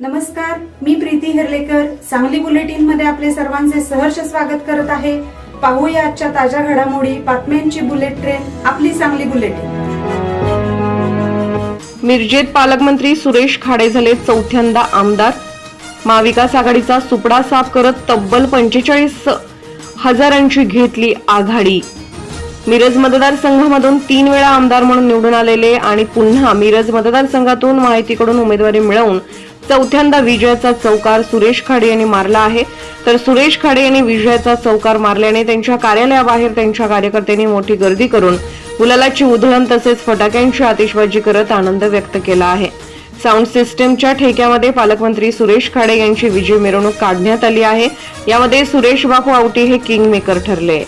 नमस्कार मी प्रीती हिरलेकर. सांगली बुलेटिनमध्ये आपले सर्वांचे सहर्ष स्वागत करत आहे. पाहूया आजच्या ताज्या घडामोडी बातम्यांची बुलेट ट्रेन आपली सांगली बुलेटिन. मिरजेत पालकमंत्री सुरेश खाडे झाले चौथ्यांदा आमदार. महाविकास आघाडीचा सुपडा साफ करत तब्बल पंचेचाळीस हजारांची घेतली आघाडी. मिरज मतदारसंघामधून तीन वेळा आमदार म्हणून निवडून आलेले आणि पुन्हा मिरज मतदारसंघातून माहितीकडून उमेदवारी मिळवून चौथ्यांदा विजयाचा चौकार सुरेश खाडे यांनी मारला आहे. तर सुरेश खाडे यांनी विजयाचा चौकार मारल्याने त्यांच्या कार्यालयाबाहेर त्यांच्या कार्यकर्त्यांनी मोठी गर्दी करून गुलालाची उधळण तसेच फटाक्यांची आतिषबाजी करत आनंद व्यक्त केला आहे. साऊंड सिस्टमच्या ठेक्यामध्ये पालकमंत्री सुरेश खाडे यांची विजय मिरवणूक काढण्यात आली आहे. यामध्ये सुरेश बापू आवटी हे किंग मेकर ठरले.